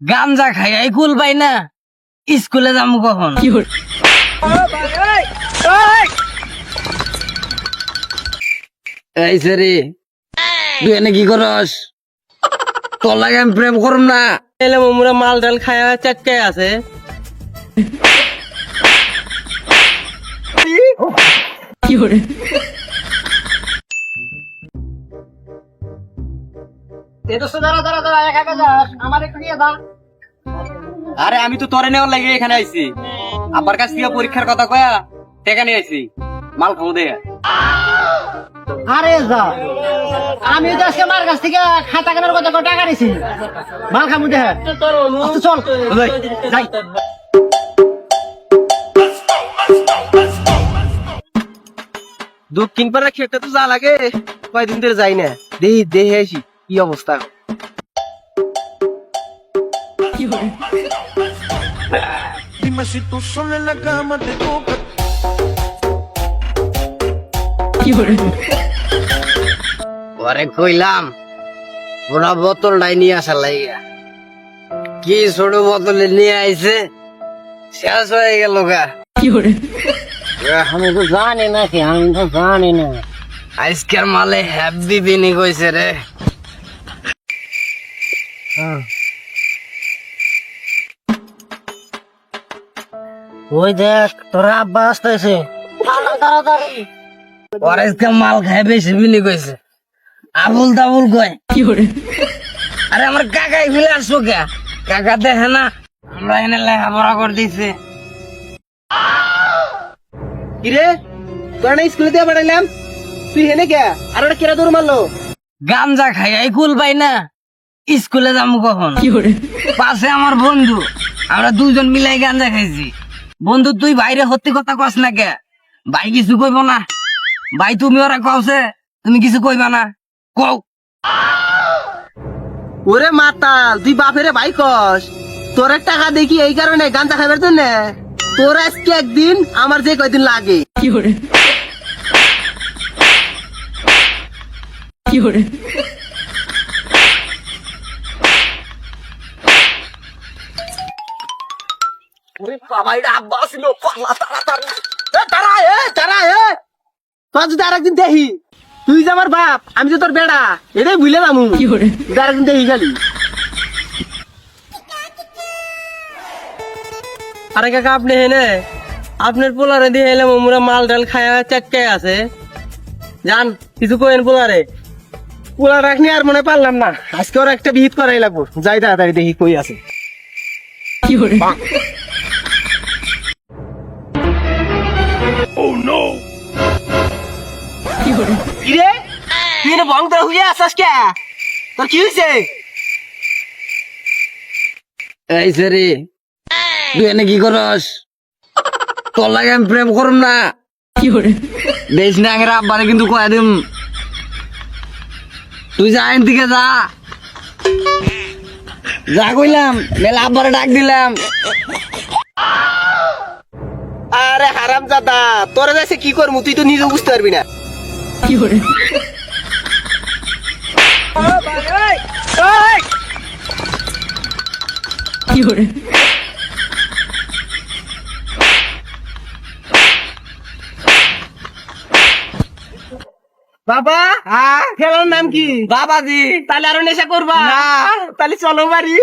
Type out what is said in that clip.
গাঞ্জা খাই কুল পাই না। স্কুলে যাব কখন? এই সেরি তুই এনে কি করস? তোর লাগে আমি প্রেম করম না। এলে মোমরা মাল ডাল খায়া চাটকে আছে। আরে আমি তো তোরে নেওয়ার লাগে এখানে আইছি। আব্বার কাছ থেকে পরীক্ষার কথা কয়া নিয়ে আইছি। মাল খামু দে। আরে যা আমি তো আজকে মার কাছ থেকে খাতা কেনার কথা কত টাকা নিছি। মাল খামু আচ্ছা, চল। যাই। দক্ষিণ পাড়া খেতে তো যা লাগে কয়দিন ধরে যাই না। দেহি দেহে আসি কি অবস্থা? Dime si tú sola en la cama te toca. পরে কইলাম পুরা বোতলটাই নিয়ে আসার লাগিয়া। কি ছোট বোতলে নিয়ে আইছে শেষ হয়ে গেল গা। আমি তো জানি না কি আমি তো জানি না। আজকের মালে হ্যাপি বিনি কইছে রে। ওই দেখ তোরা আব্বা আসতেছে। মাল খাই বেশি বিনি কইছে। আবুল তাবুল কয়। আরে আমার কাকাই ফেলে আসব কে? কাকা দেখে না আমরা এনে লেখাপড়া করে দিছে। কিরে তোরা না স্কুলে দিয়ে পাঠাইলাম? তুই হেনে কে? আর ওটা কেরা দৌড় মারলো? গাঞ্জা খাই এই কুল পাই না। স্কুলে যাব কখন? পাশে আমার বন্ধু আমরা দুজন মিলাই গাঞ্জা খাইছি। বন্ধু তুই বাইরে সত্যি কথা কস না কে? ভাই কিছু কইব না। ভাই তুমি ওরা কওছে তুমি কিছু কইবা না। কও। ওরে মাতাল তুই বাপেরে ভাই কস। তোর টাকা দেখি এই কারণে গাঞ্জা খাবার জন্য। তোর আজকে একদিন আমার যে কয়দিন লাগে। ওরে বাবা এটা আব্বা ছিল পালা তাড়াতাড়ি। তারা এ তারা এ। তোর যদি আরেকদিন দেখি তুই যে আমার বাপ আমি যে তোর বেড়া এটাই ভুলে যাব। আরেকদিন দেখি খালি। আরে কাকা আপনি হেনে আপনার পোলারে দিয়ে এলাম আমরা মাল ডাল খায়া চাটকে আছে। যান কিছু কইেন পোলারে। পোলা রাখনি আর মনে পারলাম না। আজকে ওর একটা বিহিত করাই লাগবো। যাই তাড়াতাড়ি দেখি কই আছে। কিরে? তুই না বং তোর হুইয়া আসাস কে? তোর কি হয়েছে এই সেরি তুই এনে কি করস? তোর লাগে আমি প্রেম করম না। দেশ না আগের আব্বারে কিন্তু কয়ে দিম। তুই যা আইন থেকে যা। যা কইলাম মেলা আব্বারে ডাক দিলাম। হারাম দাদা তোরা যাচ্ছে কি করব? তুই তো নিজে বুঝতে পারবি না। বাবা খেলার নাম কি? বাবাজি তাহলে আরও নেশা করবা। না তাহলে চলো বাড়ি।